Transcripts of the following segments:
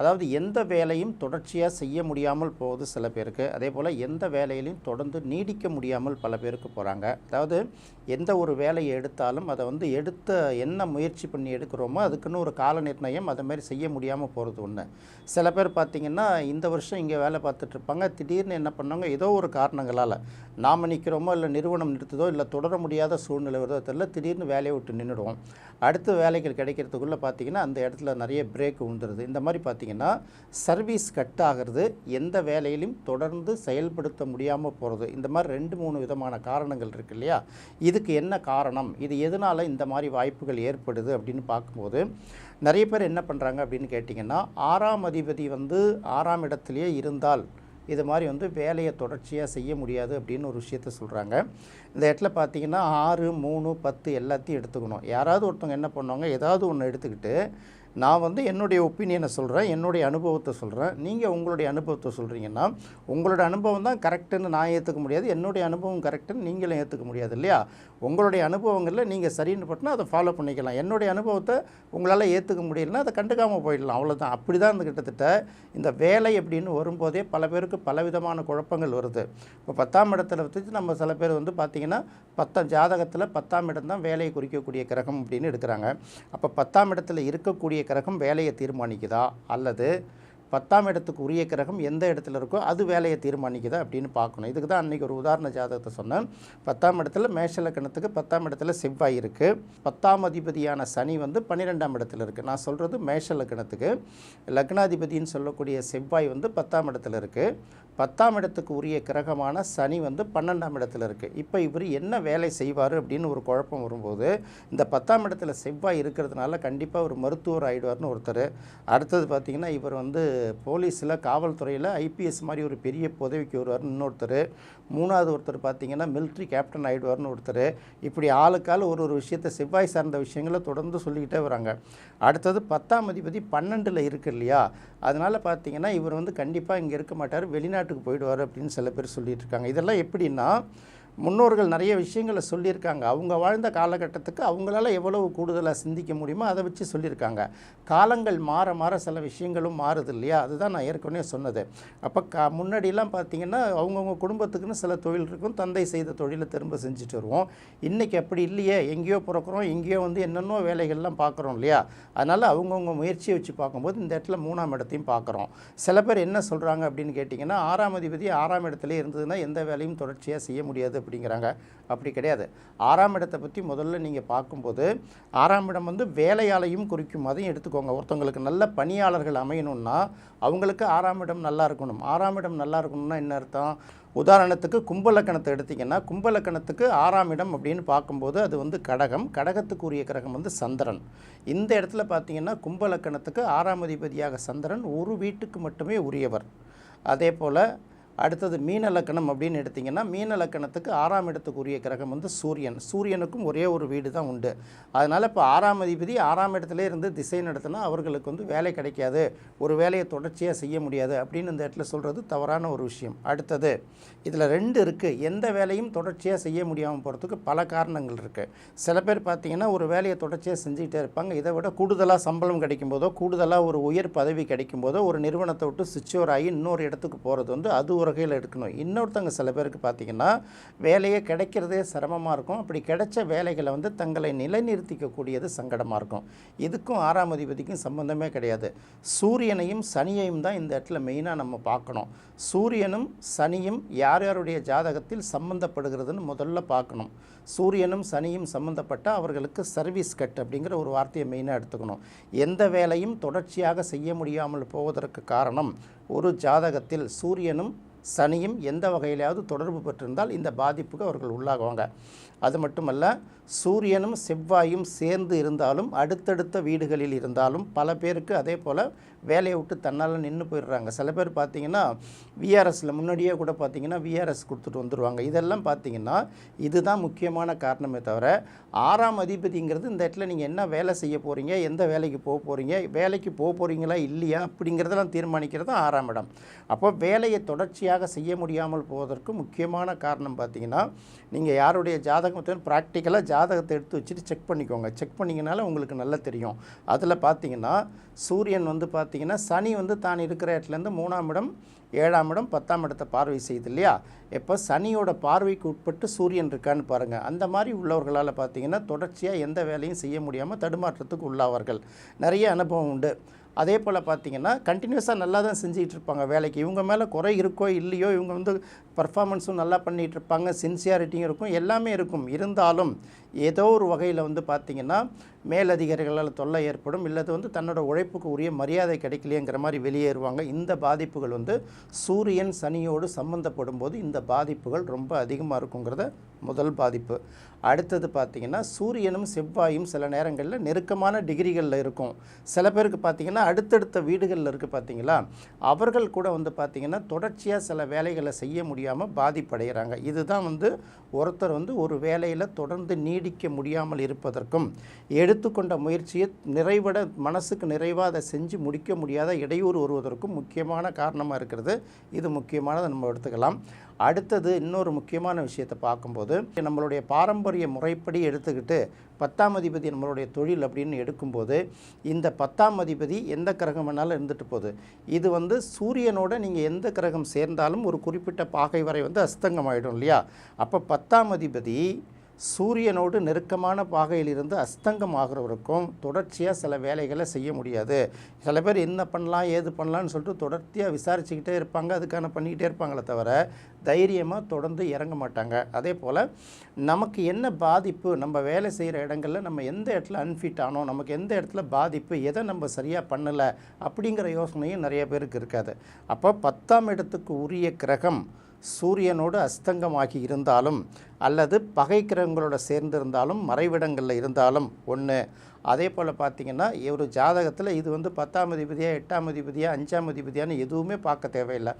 அதாவது எந்த வேலையும் தொடர்ச்சியாக செய்ய முடியாமல் போகுது சில பேருக்கு. அதே போல் எந்த வேலையிலையும் தொடர்ந்து நீடிக்க முடியாமல் பல பேருக்கு போகிறாங்க அதாவது எந்த ஒரு வேலையை எடுத்தாலும் அதை வந்து எடுத்த என்ன முயற்சி பண்ணி எடுக்கிறோமோ அதுக்குன்னு ஒரு கால நிர்ணயம் அதை மாதிரி செய்ய முடியாமல் போகிறது ஒன்று சில பேர் பார்த்திங்கன்னா இந்த வருஷம் இங்கே வேலை பார்த்துட்டு இருப்பாங்க. திடீர்னு என்ன பண்ணாங்க ஏதோ ஒரு காரணங்களால். நாம் நிற்கிறோமோ இல்லை நிறுவனம் நிறுத்துதோ இல்லை தொடர முடியாத சூழ்நிலை வருதோ தெரியல திடீர்னு வேலையை விட்டு நின்றுடுவோம் அடுத்த வேலைகள் கிடைக்கிறதுக்குள்ளே பார்த்தீங்கன்னா அந்த இடத்துல நிறைய பிரேக் விழுந்துருது இந்த மாதிரி பார்த்தீங்கன்னா சர்வீஸ் கட் ஆகிறது எந்த வேலையிலும் தொடர்ந்து செயல்படுத்த முடியாமல் போகிறது இந்த மாதிரி ரெண்டு மூணு விதமான காரணங்கள் இருக்கு இல்லையா? இதுக்கு என்ன காரணம்? இது எதனால் இந்த மாதிரி வாய்ப்புகள் ஏற்படுது அப்படின்னு பார்க்கும்போது நிறைய பேர் என்ன பண்ணுறாங்க அப்படின்னு கேட்டிங்கன்னா ஆறாம் அதிபதி வந்து ஆறாம் இடத்துலையே இருந்தால் இது மாதிரி வந்து வேலையை தொடர்ச்சியாக செய்ய முடியாது அப்படின்னு ஒரு விஷயத்த சொல்கிறாங்க இந்த இடத்துல பார்த்தீங்கன்னா ஆறு மூணு பத்து எல்லாத்தையும் எடுத்துக்கணும். யாராவது ஒருத்தவங்க என்ன பண்ணுவாங்க ஏதாவது ஒன்று எடுத்துக்கிட்டு நான் வந்து என்னுடைய ஒப்பீனியனை சொல்கிறேன் என்னுடைய அனுபவத்தை சொல்கிறேன் நீங்கள் உங்களுடைய அனுபவத்தை சொல்கிறீங்கன்னா உங்களோட அனுபவம் தான் கரெக்டுன்னு நான் ஏற்றுக்க முடியாது. என்னுடைய அனுபவம் கரெக்டுன்னு நீங்களும் ஏற்றுக்க முடியாது இல்லையா? உங்களுடைய அனுபவங்களில் நீங்கள் சரின்னு பட்டினா அதை ஃபாலோ பண்ணிக்கலாம். என்னுடைய அனுபவத்தை உங்களால் ஏற்றுக்க முடியலன்னா அதை கண்டுக்காமல் போயிடலாம். அவ்வளோதான் அப்படி தான் கிட்டத்தட்ட இந்த வேலை அப்படின்னு வரும்போதே பல பேருக்கு பலவிதமான குழப்பங்கள் வருது. இப்போ பத்தாம் இடத்துல வச்சு நம்ம சில பேர் வந்து பார்த்திங்கன்னா பத்தாம் ஜாதகத்தில் பத்தாம் இடம் தான் வேலையை குறிக்கக்கூடிய கிரகம் அப்படின்னு எடுக்கிறாங்க. அப்போ பத்தாம் இடத்துல இருக்கக்கூடிய கிரகம் வேலையை தீர்மானிக்குதா அல்லது பத்தாம் இடத்துக்கு உரிய கிரகம் எந்த இடத்துல இருக்கோ அது வேலையை தீர்மானிக்குதா அப்படின்னு பார்க்கணும். இதுக்கு தான் அன்றைக்கி ஒரு உதாரண ஜாதகத்தை சொன்னேன். பத்தாம் இடத்துல மேஷலக்கணத்துக்கு பத்தாம் இடத்துல செவ்வாய் இருக்குது பத்தாம் அதிபதியான சனி வந்து பன்னிரெண்டாம் இடத்துல இருக்குது நான் சொல்கிறது மேஷ லக்கணத்துக்கு. லக்னாதிபதின்னு சொல்லக்கூடிய செவ்வாய் வந்து பத்தாம் இடத்துல இருக்குது பத்தாம் இடத்துக்கு உரிய கிரகமான சனி வந்து பன்னெண்டாம் இடத்துல இருக்குது இப்போ இவர் என்ன வேலை செய்வார் அப்படின்னு ஒரு குழப்பம் வரும்போது இந்த பத்தாம் இடத்துல செவ்வாய் இருக்கிறதுனால கண்டிப்பாக ஒரு மருத்துவர் ஆகிடுவார்னு ஒருத்தர். அடுத்தது பார்த்திங்கன்னா இவர் வந்து போலீஸில் காவல்துறையில் ஐபிஎஸ் மாதிரி ஒரு பெரிய பதவிக்கு வருவார்னு இன்னொருத்தர். மூணாவது ஒருத்தர் பார்த்திங்கன்னா மிலிட்ரி கேப்டன் ஆகிடுவார்னு ஒருத்தர். இப்படி ஆளுக்கால் ஒரு ஒரு விஷயத்தை செவ்வாய் சார்ந்த விஷயங்களை தொடர்ந்து சொல்லிக்கிட்டே வராங்க. அடுத்தது பத்தாம் அதிபதி பன்னெண்டில் இருக்கு இல்லையா? அதனால் பார்த்தீங்கன்னா இவர் வந்து கண்டிப்பாக இங்கே இருக்க மாட்டார் வெளிநாட்டுக்கு போயிடுவார் அப்படின்னு சில பேர் சொல்லிகிட்டு இருக்காங்க. இதெல்லாம் எப்படின்னா முன்னோர்கள் நிறைய விஷயங்களை சொல்லியிருக்காங்க. அவங்க வாழ்ந்த காலகட்டத்துக்கு அவங்களால எவ்வளவு கூடுதலாக சிந்திக்க முடியுமோ அதை வச்சு சொல்லியிருக்காங்க. காலங்கள் மாற மாற சில விஷயங்களும் மாறுது இல்லையா? அதுதான் நான் ஏற்கனவே சொன்னது. அப்போ கா முன்னாடியெல்லாம் பார்த்தீங்கன்னா அவங்கவுங்க குடும்பத்துக்குன்னு சில தொழில் இருக்கும். தந்தை செய்த தொழிலை திரும்ப செஞ்சுட்டு வருவோம். இன்றைக்கி அப்படி இல்லையே. எங்கேயோ பிறக்கிறோம். எங்கேயோ வந்து என்னென்னோ வேலைகள்லாம் பார்க்குறோம் இல்லையா? அதனால் அவங்கவுங்க முயற்சியை வச்சு பார்க்கும்போது இந்த இடத்துல மூணாம் இடத்தையும் பார்க்குறோம். சில பேர் என்ன சொல்கிறாங்க அப்படின்னு கேட்டிங்கன்னா ஆறாம் அதிபதி ஆறாம் இடத்துல இருந்ததுன்னா எந்த வேலையும் தொடர்ச்சியாக செய்ய முடியாது. அப்படிங்கிறாங்க. அப்படி கிடையாது. ஆறாம் இடத்தை பற்றி முதல்ல நீங்கள் பார்க்கும்போது ஆறாம் இடம் வந்து வேலையாளையும் குறிக்கும். அதையும் எடுத்துக்கோங்க. ஒருத்தவங்களுக்கு நல்ல பணியாளர்கள் அமையணும்னா அவங்களுக்கு ஆறாம் இடம் நல்லா இருக்கணும். ஆறாம் இடம் நல்லா இருக்கணும்னா என்ன அர்த்தம்? உதாரணத்துக்கு கும்பலக்கணத்தை எடுத்திங்கன்னா கும்பலக்கணத்துக்கு ஆறாம் இடம் அப்படின்னு பார்க்கும்போது அது வந்து கடகம். கடகத்துக்கு உரிய கிரகம் வந்து சந்திரன். இந்த இடத்துல பார்த்தீங்கன்னா கும்பலக்கணத்துக்கு ஆறாம் அதிபதியாக சந்திரன் ஒரு வீட்டுக்கு மட்டுமே உரியவர். அதே போல் அடுத்தது மீன லக்கணம் அப்படின்னு எடுத்திங்கன்னா மீன லக்கணத்துக்கு ஆறாம் இடத்துக்கு உரிய கிரகம் வந்து சூரியன். சூரியனுக்கும் ஒரே ஒரு வீடு தான் உண்டு. அதனால் இப்போ ஆறாம் அதிபதி ஆறாம் இடத்துல இருந்து திசை நடத்தினா அவர்களுக்கு வந்து வேலை கிடைக்காது. ஒரு வேலையை தொடர்ச்சியாக செய்ய முடியாது அப்படின்னு இந்த இடத்துல சொல்கிறது தவறான ஒரு விஷயம். அடுத்தது இதில் ரெண்டு இருக்குது எந்த வேலையும் தொடர்ச்சியாக செய்ய முடியாமல் போகிறதுக்கு பல காரணங்கள் இருக்குது சில பேர் பார்த்திங்கன்னா ஒரு வேலையை தொடர்ச்சியாக செஞ்சுக்கிட்டே இருப்பாங்க. இதை விட கூடுதலாக சம்பளம் கிடைக்கும் போதோ கூடுதலாக ஒரு உயர் பதவி கிடைக்கும் போதோ ஒரு நிறுவனத்தை விட்டு சுவிட்ச் ஆகி இன்னொரு இடத்துக்கு போகிறது வந்து அது ஒரு வகையில் எடுக்கணும். இன்னொருத்தவங்க சில பேருக்கு பார்த்திங்கன்னா வேலையே கிடைக்கிறதே சிரமமாக இருக்கும். அப்படி கிடைச்ச வேலைகளை வந்து தங்களை நிலைநிறுத்திக்கக்கூடியது சங்கடமாக இருக்கும். இதுக்கும் ஆறாம் அதிபதிக்கும் சம்பந்தமே கிடையாது. சூரியனையும் சனியையும் தான் இந்த இடத்துல மெயினாக நம்ம பார்க்கணும். சூரியனும் சனியும் யார் யாருடைய ஜாதகத்தில் சம்பந்தப்படுகிறதுன்னு முதல்ல பார்க்கணும். சூரியனும் சனியும் சம்பந்தப்பட்ட அவர்களுக்கு சர்வீஸ் கட் அப்படிங்கிற ஒரு வார்த்தையை மெயினாக எடுத்துக்கணும். எந்த வேலையும் தொடர்ச்சியாக செய்ய முடியாமல் போவதற்கு காரணம் ஒரு ஜாதகத்தில் சூரியனும் சனியும் எந்த வகையிலாவது தொடர்பு பெற்றிருந்தால் இந்த பாதிப்புக்கு அவர்கள் உள்ளாகுவாங்க. அது மட்டுமல்ல சூரியனும் செவ்வாயும் சேர்ந்து இருந்தாலும் அடுத்தடுத்த வீடுகளில் இருந்தாலும் பல பேருக்கு அதே போல் வேலையை விட்டு தன்னால் நின்று போயிடுறாங்க. சில பேர் பார்த்தீங்கன்னா விஆர்எஸில் முன்னாடியே கூட பார்த்தீங்கன்னா விஆர்எஸ் கொடுத்துட்டு வந்துடுவாங்க இதெல்லாம் பார்த்தீங்கன்னா இதுதான் முக்கியமான காரணமே தவிர ஆறாம் அதிபதிங்கிறது இந்த இடத்துல நீங்கள் என்ன வேலை செய்ய போகிறீங்க எந்த வேலைக்கு போக போகிறீங்க வேலைக்கு போக போகிறீங்களா இல்லையா அப்படிங்கிறதெல்லாம் தீர்மானிக்கிறது ஆறாம் இடம். அப்போ வேலையை தொடர்ச்சியாக சரியாக செய்ய முடியாமல் போவதற்கு முக்கியமான காரணம் பார்த்தீங்கன்னா நீங்கள் யாருடைய ஜாதகம் ப்ராக்டிக்கலாக ஜாதகத்தை எடுத்து வச்சுட்டு செக் பண்ணிக்கோங்க. செக் பண்ணிங்கனால உங்களுக்கு நல்லா தெரியும். அதில் பார்த்தீங்கன்னா சூரியன் வந்து பார்த்தீங்கன்னா சனி வந்து தான் இருக்கிற இடத்துலேருந்து மூணாம் இடம் ஏழாம் இடம் பத்தாம் இடத்தை பார்வை செய்யுது இல்லையா? இப்போ சனியோட பார்வைக்கு உட்பட்டு சூரியன் இருக்கான்னு பாருங்கள் அந்த மாதிரி உள்ளவர்களால் பார்த்தீங்கன்னா தொடர்ச்சியாக எந்த வேலையும் செய்ய முடியாமல் தடுமாற்றத்துக்கு உள்ளாவார்கள். நிறைய அனுபவம் உண்டு. அதே போல் பார்த்தீங்கன்னா கண்டினியூஸாக நல்லா தான் செஞ்சுக்கிட்டு இருப்பாங்க வேலைக்கு. இவங்க மேலே குறை இருக்கோ இல்லையோ இவங்க வந்து பர்ஃபார்மன்ஸும் நல்லா பண்ணிகிட்டு இருப்பாங்க சின்சியாரிட்டியும் இருக்கும் எல்லாமே இருக்கும். இருந்தாலும் ஏதோ ஒரு வகையில் வந்து பார்த்திங்கன்னா மேலதிகாரிகளால் தொல்லை ஏற்படும் இல்லது வந்து தன்னோட உழைப்புக்கு உரிய மரியாதை கிடைக்கலையேங்கிற மாதிரி வெளியேறுவாங்க. இந்த பாதிப்புகள் வந்து சூரியன் சனியோடு சம்மந்தப்படும் போது இந்த பாதிப்புகள் ரொம்ப அதிகமாக இருக்குங்கிறத முதல் பாதிப்பு. அடுத்தது பார்த்திங்கன்னா சூரியனும் செவ்வாயும் சில நேரங்களில் நெருக்கமான டிகிரிகளில் இருக்கும். சில பேருக்கு பார்த்திங்கன்னா அடுத்தடுத்த வீடுகளில் இருக்குது பார்த்தீங்களா அவர்கள் கூட வந்து பார்த்திங்கன்னா தொடர்ச்சியாக சில வேலைகளை செய்ய முடியாமல் பாதிப்படைகிறாங்க இதுதான் வந்து ஒருத்தர் வந்து ஒரு வேலையில் தொடர்ந்து நீடிக்க முடியாமல் இருப்பதற்கும் எடுத்துக்கொண்ட முயற்சியை நிறைவட மனசுக்கு நிறைவாக அதை செஞ்சு முடிக்க முடியாத இடையூறு வருவதற்கும் முக்கியமான காரணமாக இருக்கிறது. இது முக்கியமானதை நம்ம எடுத்துக்கலாம். அடுத்தது இன்னொரு முக்கியமான விஷயத்தை பார்க்கும்போது நம்மளுடைய பாரம்பரிய முறைப்படி எடுத்துக்கிட்டு பத்தாம் அதிபதி நம்மளுடைய தொழில் அப்படின்னு எடுக்கும்போது இந்த பத்தாம் அதிபதி எந்த கிரகம் வேணாலும் இருந்துட்டு போகுது. இது வந்து சூரியனோட நீங்கள் எந்த கிரகம் சேர்ந்தாலும் ஒரு குறிப்பிட்ட பாகை வரை வந்து அஸ்தங்கம் ஆகிடும் இல்லையா? அப்போ பத்தாம் அதிபதி சூரியனோடு நெருக்கமான பாகையிலிருந்து அஸ்தங்கம் ஆகிறவருக்கும் தொடர்ச்சியாக சில வேலைகளை செய்ய முடியாது. சில பேர் என்ன பண்ணலாம் ஏது பண்ணலான்னு சொல்லிட்டு தொடர்ச்சியாக விசாரிச்சுக்கிட்டே இருப்பாங்க. அதுக்கான பண்ணிக்கிட்டே இருப்பாங்களே தவிர தைரியமாக தொடர்ந்து இறங்க மாட்டாங்க. அதே போல் நமக்கு என்ன பாதிப்பு நம்ம வேலை செய்கிற இடங்களில் நம்ம எந்த இடத்துல அன்ஃபிட் ஆனோம் நமக்கு எந்த இடத்துல பாதிப்பு எதை நம்ம சரியாக பண்ணலை அப்படிங்கிற யோசனையும் நிறைய பேருக்கு இருக்காது. அப்போ பத்தாம் இடத்துக்கு உரிய கிரகம் சூரியனோடு அஸ்தங்கமாகி இருந்தாலும் அல்லது பகை கிரகங்களோட சேர்ந்திருந்தாலும் மறைவிடங்களில் இருந்தாலும் ஒன்று அதே போல் பார்த்தீங்கன்னா ஒரு ஜாதகத்தில் இது வந்து பத்தாம் அதிபதியாக எட்டாம் அதிபதியாக அஞ்சாம் அதிபதியான்னு எதுவுமே பார்க்க தேவையில்லை.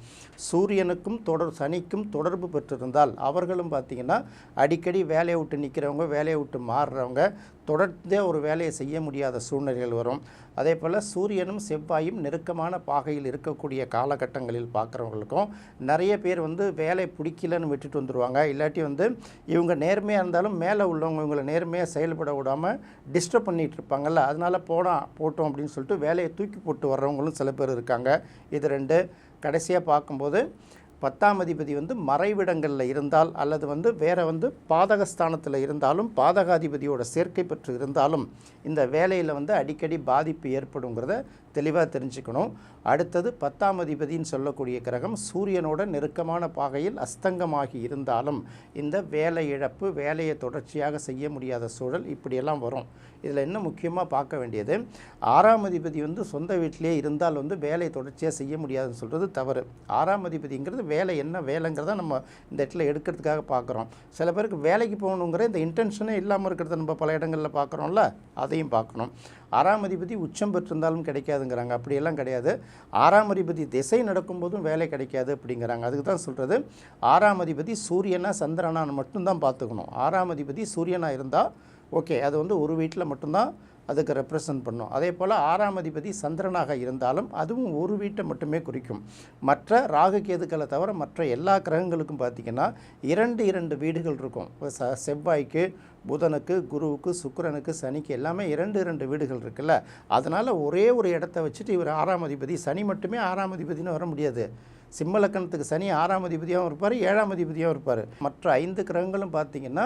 சூரியனுக்கும் தொடர் சனிக்கும் தொடர்பு பெற்றிருந்தால் அவர்களும் பார்த்திங்கன்னா அடிக்கடி வேலையை விட்டு நிற்கிறவங்க வேலையை விட்டு மாறுறவங்க தொடர்ந்தே ஒரு வேலையை செய்ய முடியாத சூழ்நிலைகள் வரும். அதே போல் சூரியனும் செவ்வாயும் நெருக்கமான பாகையில் இருக்கக்கூடிய காலகட்டங்களில் பார்க்குறவங்களுக்கும் நிறைய பேர் வந்து வேலை பிடிக்கலன்னு விட்டுட்டு வந்துடுவாங்க இல்லாட்டி வந்து இவங்க நேர்மையாக இருந்தாலும் மேலே உள்ளவங்க இவங்களை நேர்மையாக செயல்பட விடாமல் டிஸ்டர்ப் பண்ணிட்டு இருப்பாங்கல்ல அதனால் போனால் போட்டோம் அப்படின்னு சொல்லிட்டு வேலையை தூக்கி போட்டு வர்றவங்களும் சில பேர் இருக்காங்க. இது ரெண்டு. கடைசியாக பார்க்கும்போது பத்தாம் அதிபதி வந்து மறைவிடங்களில் இருந்தால் அல்லது வந்து வேற வந்து பாதகஸ்தானத்தில் இருந்தாலும் பாதகாதிபதியோட சேர்க்கை பெற்று இருந்தாலும் இந்த வேலையில் வந்து அடிக்கடி பாதிப்பு ஏற்படுங்கிறத தெளிவாக தெரிஞ்சுக்கணும். அடுத்தது பத்தாம் அதிபதின்னு சொல்லக்கூடிய கிரகம் சூரியனோட நெருக்கமான பாகையில் அஸ்தங்கமாகி இருந்தாலும் இந்த வேலை இழப்பு வேலையை தொடர்ச்சியாக செய்ய முடியாத சூழல் இப்படியெல்லாம் வரும். இதில் என்ன முக்கியமாக பார்க்க வேண்டியது? ஆறாம் அதிபதி வந்து சொந்த வீட்டிலே இருந்தால் வந்து வேலையை தொடர்ச்சியாக செய்ய முடியாதுன்னு சொல்கிறது தவறு. ஆறாம் அதிபதிங்கிறது வேலை என்ன வேலைங்கிறத நம்ம இந்த இடத்துல எடுக்கிறதுக்காக பார்க்குறோம். சில பேருக்கு வேலைக்கு போகணுங்கிற இந்த இன்டென்ஷனே இல்லாமல் இருக்கிறத நம்ம பல இடங்களில் பார்க்குறோம்ல அதையும் பார்க்கணும். ஆறாம் அதிபதி உச்சம் பெற்றிருந்தாலும் கிடைக்காதுங்கிறாங்க. அப்படியெல்லாம் கிடையாது. ஆறாம் அதிபதி திசை நடக்கும்போதும் வேலை கிடைக்காது அப்படிங்கிறாங்க. அதுக்கு தான் சொல்கிறது ஆறாம் அதிபதி சூரியனா சந்திரனான்னு மட்டும்தான் பார்த்துக்கணும். ஆறாம் அதிபதி சூரியனாக இருந்தால் ஓகே அது வந்து ஒரு வீட்டில் மட்டும்தான் அதுக்கு ரெப்ரசன்ட் பண்ணும். அதே போல் ஆறாம் அதிபதி சந்திரனாக இருந்தாலும் அதுவும் ஒரு வீட்டை மட்டுமே குறிக்கும். மற்ற ராகு கேதுக்களை தவிர மற்ற எல்லா கிரகங்களுக்கும் பார்த்திங்கன்னா இரண்டு இரண்டு வீடுகள் இருக்கும். செவ்வாய்க்கு புதனுக்கு குருவுக்கு சுக்கரனுக்கு சனிக்கு எல்லாமே இரண்டு இரண்டு வீடுகள் இருக்குல்ல. அதனால் ஒரே ஒரு இடத்த வச்சுட்டு இவர் ஆறாம் அதிபதி சனி மட்டுமே ஆறாம் அதிபதினு வர முடியாது. சிம்ம லக்கணத்துக்கு சனி ஆறாம் அதிபதியாகவும் இருப்பார் ஏழாம் அதிபதியாகவும் இருப்பார். மற்ற ஐந்து கிரகங்களும் பார்த்திங்கன்னா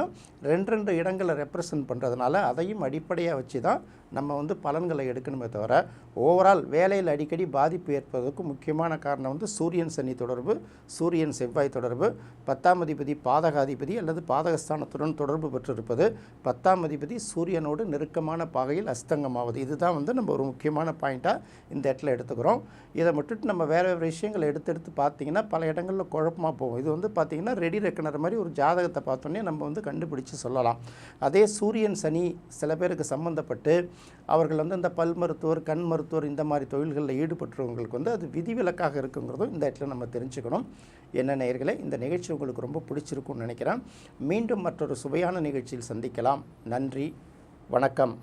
ரெண்டு ரெண்டு இடங்களை ரெப்ரசன்ட் பண்ணுறதுனால அதையும் அடிப்படையாக வச்சு தான் நம்ம வந்து பலன்களை எடுக்கணுமே தவிர ஓவரால் வேலையில் அடிக்கடி பாதிப்பு ஏற்பதற்கு முக்கியமான காரணம் வந்து சூரியன் சனி தொடர்பு சூரியன் செவ்வாய் தொடர்பு. பத்தாம் அதிபதி பாதகாதிபதி அல்லது பாதகஸ்தானத்துடன் தொடர்பு பெற்றிருப்பது. பத்தாம் அதிபதி சூரியனோடு நெருக்கமான பாகையில் அஸ்தங்கமாவது. இதுதான் வந்து நம்ம ஒரு முக்கியமான பாயிண்ட்டாக இந்த இடத்துல எடுத்துக்கிறோம். இதை மட்டும் நம்ம வேறு வேறு விஷயங்களை எடுத்து எடுத்து பார்த்தீங்கன்னா பல இடங்களில் குழப்பமாக போகும். இது வந்து பார்த்திங்கன்னா ரெடி ரெக்கனர் மாதிரி ஒரு ஜாதகத்தை பார்த்தோன்னே நம்ம வந்து கண்டுபிடிச்சு சொல்லலாம். அதே சூரியன் சனி சில பேருக்கு சம்மந்தப்பட்டு அவர்கள் வந்து இந்த பல் மருத்துவர் கண் மருத்துவர் இந்த மாதிரி தொழில்களில் ஈடுபட்டுறவங்களுக்கு வந்து அது விதிவிலக்காக இருக்குங்கிறதும் இந்த இடத்துல நம்ம தெரிஞ்சுக்கணும். என்ன நேர்களை இந்த நிகழ்ச்சி உங்களுக்கு ரொம்ப பிடிச்சிருக்கும்னு நினைக்கிறேன். மீண்டும் மற்றொரு சுவையான நிகழ்ச்சியில் சந்திக்கலாம். நன்றி வணக்கம்.